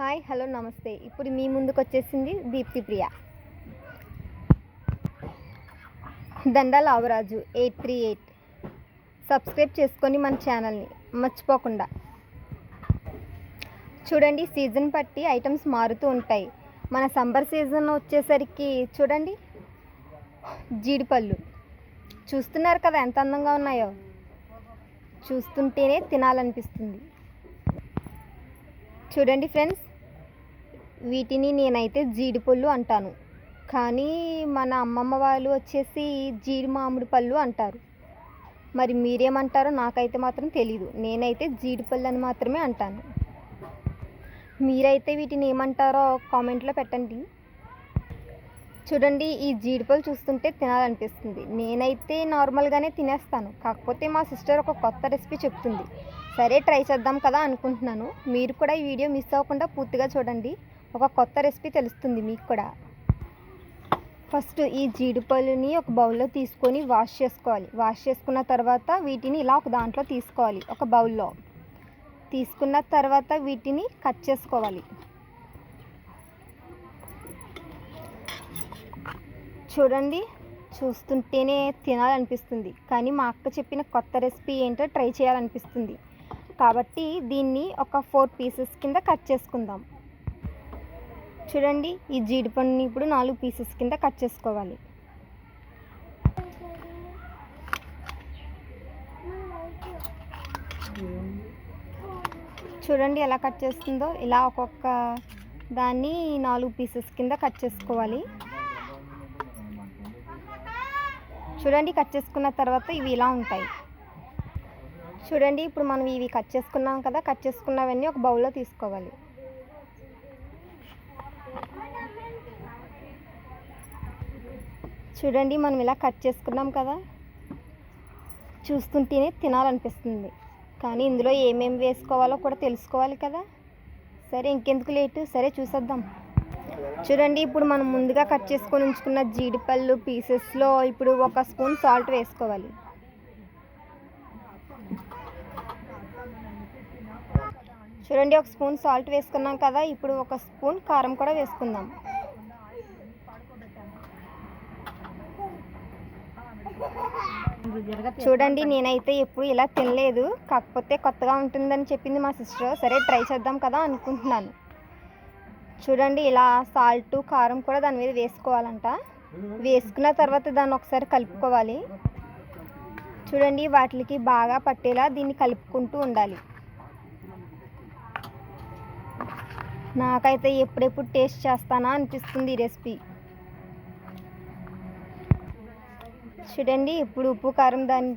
Hi hello నమస్తే. ఇప్పుడు మీ ముందుకు వచ్చేసింది Deepthi Priya. Dandala Avaraju eight three eight. Subscribe చేసుకొని మన ఛానల్ని మర్చిపోకుండా. చూడండి సీజన్ బట్టి ఐటమ్స్ మారుతూ ఉంటాయి. మన సమ్మర్ సీజన్ వచ్చేసరికి చూడండి జీడిపళ్ళు. చూస్తున్నారు కదా ఎంత అందంగా ఉన్నాయో? చూస్తుంటేనే తినాలనిపిస్తుంది. చూడండి ఫ్రెండ్స్ వీటిని నేనైతే జీడిపళ్ళు అంటాను. కానీ మన అమ్మమ్మ వాళ్ళు వచ్చేసి జీడి మామిడి పళ్ళు అంటారు. మరి మీరేమంటారో నాకైతే మాత్రం తెలీదు. నేనైతే జీడిపళ్ళు అని మాత్రమే అంటాను. మీరైతే వీటిని ఏమంటారో కామెంట్లో పెట్టండి. చూడండి ఈ జీడిపళ్ళు చూస్తుంటే తినాలనిపిస్తుంది. నేనైతే నార్మల్గానే తినేస్తాను. కాకపోతే మా సిస్టర్ ఒక కొత్త రెసిపీ చెప్తుంది. సరే ట్రై చేద్దాం కదా అనుకుంటున్నాను. మీరు కూడా ఈ వీడియో మిస్ అవ్వకుండా పూర్తిగా చూడండి. ఒక కొత్త రెసిపీ తెలుస్తుంది మీకు కూడా. ఫస్ట్ ఈ జీడిపళ్ళుని ఒక బౌల్లో తీసుకొని వాష్ చేసుకోవాలి. వాష్ చేసుకున్న తర్వాత వీటిని ఇలా ఒక దాంట్లో తీసుకోవాలి ఒక బౌల్లో. తీసుకున్న తర్వాత వీటిని కట్ చేసుకోవాలి. చూడండి చూస్తుంటేనే తినాలనిపిస్తుంది. కానీ మా అక్క చెప్పిన కొత్త రెసిపీ ఏంటో ట్రై చేయాలనిపిస్తుంది. కాబట్టి దీన్ని ఒక ఫోర్ పీసెస్ కింద కట్ చేసుకుందాం. చూడండి ఈ జీడిపండుని ఇప్పుడు నాలుగు పీసెస్ కింద కట్ చేసుకోవాలి. చూడండి ఎలా కట్ చేస్తుందో ఇలా ఒక్కొక్క దాన్ని నాలుగు పీసెస్ కింద కట్ చేసుకోవాలి. చూడండి కట్ చేసుకున్న తర్వాత ఇవి ఇలా ఉంటాయి. చూడండి ఇప్పుడు మనం ఇవి కట్ చేసుకున్నాం కదా కట్ చేసుకున్నవన్నీ ఒక బౌల్లో తీసుకోవాలి. చూడండి మనం ఇలా కట్ చేసుకున్నాం కదా. చూస్తుంటేనే తినాలనిపిస్తుంది. కానీ ఇందులో ఏమేమి వేసుకోవాలో కూడా తెలుసుకోవాలి కదా. సరే ఇంకెందుకు లేటు? సరే చూసేద్దాం. చూడండి ఇప్పుడు మనం ముందుగా కట్ చేసుకొని ఉంచుకున్న జీడిపళ్ళు పీసెస్లో ఇప్పుడు ఒక స్పూన్ సాల్ట్ వేసుకోవాలి. చూడండి ఒక స్పూన్ సాల్ట్ వేసుకున్నాం కదా. ఇప్పుడు ఒక స్పూన్ కారం కూడా వేసుకుందాం. చూడండి నేనైతే ఎప్పుడు ఇలా తినలేదు. కాకపోతే కొత్తగా ఉంటుందని చెప్పింది మా సిస్టర్. సరే ట్రై చేద్దాం కదా అనుకుంటున్నాను. చూడండి ఇలా సాల్ట్ కారం కూడా దాని మీద వేసుకోవాలంట. వేసుకున్న తర్వాత దాన్ని ఒకసారి కలుపుకోవాలి. చూడండి వాటికి బాగా పట్టేలా దీన్ని కలుపుకుంటూ ఉండాలి. నాకైతే ఎప్పుడెప్పుడు టేస్ట్ చేస్తానా అనిపిస్తుంది ఈ రెసిపీ. చూడండి ఇప్పుడు ఉప్పు కారం దాని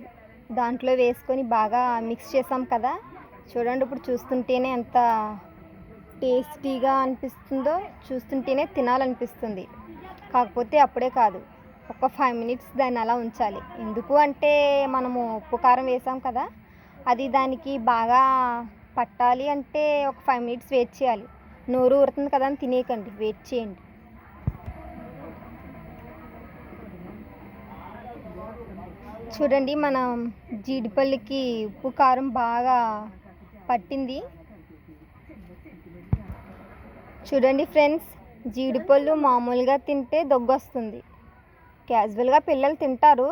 దాంట్లో వేసుకొని బాగా మిక్స్ చేసాం కదా. చూడండి ఇప్పుడు చూస్తుంటేనే ఎంత టేస్టీగా అనిపిస్తుందో చూస్తుంటేనే తినాలనిపిస్తుంది. కాకపోతే అప్పుడే కాదు ఒక ఫైవ్ మినిట్స్ దాన్ని అలా ఉంచాలి. ఎందుకు అంటే మనము ఉప్పు కారం వేసాం కదా అది దానికి బాగా పట్టాలి అంటే ఒక ఫైవ్ మినిట్స్ వెయిట్ చేయాలి. నోరు ఊరుతుంది కదా అని తినేయకండి వెయిట్ చేయండి. చూడండి మనం జీడిపల్లికి ఉప్పు కారం బాగా పట్టింది. చూడండి ఫ్రెండ్స్ జీడిపళ్ళు మామూలుగా తింటే దగ్గు వస్తుంది క్యాజువల్గా పిల్లలు తింటారు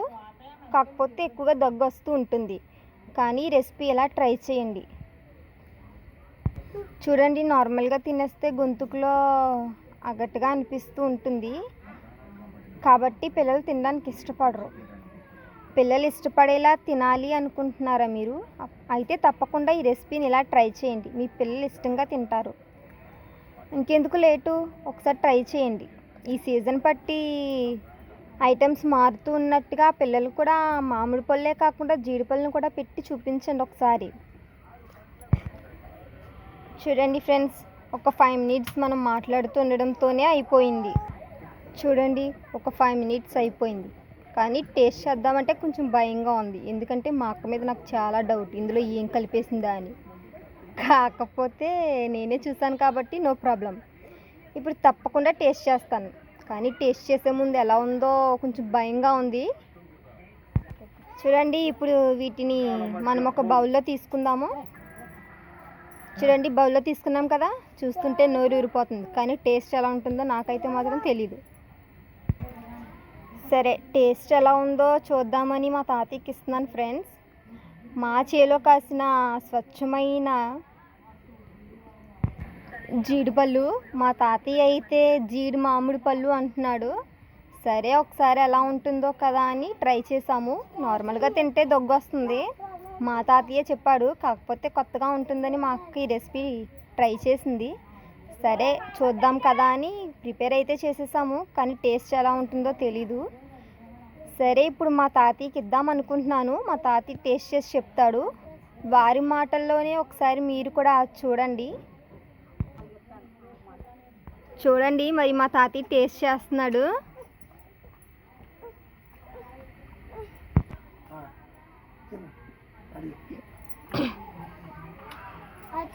కాకపోతే ఎక్కువగా దగ్గు వస్తూ ఉంటుంది. కానీ ఈ రెసిపీ ఎలా ట్రై చేయండి. చూడండి నార్మల్గా తినేస్తే గొంతుకులో అగట్టుగా అనిపిస్తూ ఉంటుంది. కాబట్టి పిల్లలు తినడానికి ఇష్టపడరు. పిల్లలు ఇష్టపడేలా తినాలి అనుకుంటున్నారా మీరు? అయితే తప్పకుండా ఈ రెసిపీని ఇలా ట్రై చేయండి. మీ పిల్లలు ఇష్టంగా తింటారు. ఇంకెందుకు లేటు? ఒకసారి ట్రై చేయండి. ఈ సీజన్ బట్టి ఐటమ్స్ మారుతూ ఉన్నట్టుగా పిల్లలు కూడా మామిడి పళ్ళే కాకుండా జీడిపళ్ళను కూడా పెట్టి చూపించండి ఒకసారి. చూడండి ఫ్రెండ్స్ ఒక ఫైవ్ మినిట్స్ మనం మాట్లాడుతూ ఉండడంతోనే అయిపోయింది. చూడండి ఒక ఫైవ్ మినిట్స్ అయిపోయింది. కానీ టేస్ట్ చేద్దామంటే కొంచెం భయంగా ఉంది. ఎందుకంటే మా అక్క మీద నాకు చాలా డౌట్ ఇందులో ఏం కలిపేసిందా అని. కాకపోతే నేనే చూసాను కాబట్టి నో ప్రాబ్లం ఇప్పుడు తప్పకుండా టేస్ట్ చేస్తాను. కానీ టేస్ట్ చేసే ముందు ఎలా ఉందో కొంచెం భయంగా ఉంది. చూడండి ఇప్పుడు వీటిని మనం ఒక బౌల్లో తీసుకుందాము. చూడండి బౌల్లో తీసుకున్నాం కదా? చూస్తుంటే నోరు ఊరిపోతుంది. కానీ టేస్ట్ ఎలా ఉంటుందో నాకైతే మాత్రం తెలీదు. సరే టేస్ట్ ఎలా ఉందో చూద్దామని మా తాతయ్యకి ఇస్తున్నాను ఫ్రెండ్స్. మా చేలో కాసిన స్వచ్ఛమైన జీడిపళ్ళు మా తాతయ్య అయితే జీడి మామిడి పళ్ళు అంటున్నాడు. సరే ఒకసారి ఎలా ఉంటుందో కదా అని ట్రై చేసాము నార్మల్గా తింటే దగ్గు వస్తుంది. మా తాతయ్య చెప్పాడు కాకపోతే కొత్తగా ఉంటుందని మాకు ఈ రెసిపీ ట్రై చేసింది. సరే చూద్దాం కదా అని ప్రిపేర్ అయితే చేసేసాము కానీ టేస్ట్ ఎలా ఉంటుందో తెలీదు. సరే ఇప్పుడు మా తాతయ్యకి ఇద్దాం అనుకుంటున్నాను. మా తాతయ్య టేస్ట్ చేసి చెప్తాడు. వారి మాటల్లోనే ఒకసారి మీరు కూడా చూడండి. చూడండి మరి మా తాతయ్య టేస్ట్ చేస్తున్నాడు.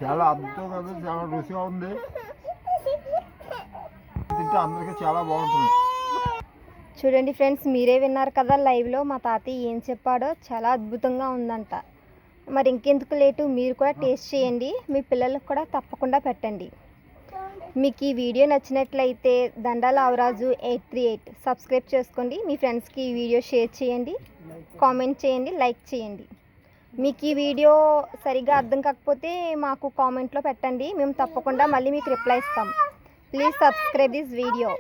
చాలా అద్భుతంగా చాలా రుచిగా ఉంది. అయితే అందరికీ చాలా బాగుంటుంది. చూడండి ఫ్రెండ్స్ మీరే విన్నారు కదా లైవ్లో మా తాతయ్య ఏం చెప్పాడో? చాలా అద్భుతంగా ఉందంట. మరి ఇంకెందుకు లేటు? మీరు కూడా టేస్ట్ చేయండి. మీ పిల్లలకు కూడా తప్పకుండా పెట్టండి. మీకు ఈ వీడియో నచ్చినట్లయితే Dandala Avaraju eight three eight subscribe చేసుకోండి. మీ ఫ్రెండ్స్కి ఈ వీడియో షేర్ చేయండి. కామెంట్ చేయండి లైక్ చేయండి. మీకు ఈ వీడియో సరిగ్గా అర్థం కాకపోతే మాకు కామెంట్లో పెట్టండి. మేము తప్పకుండా మళ్ళీ మీకు రిప్లై ఇస్తాం. Please subscribe this video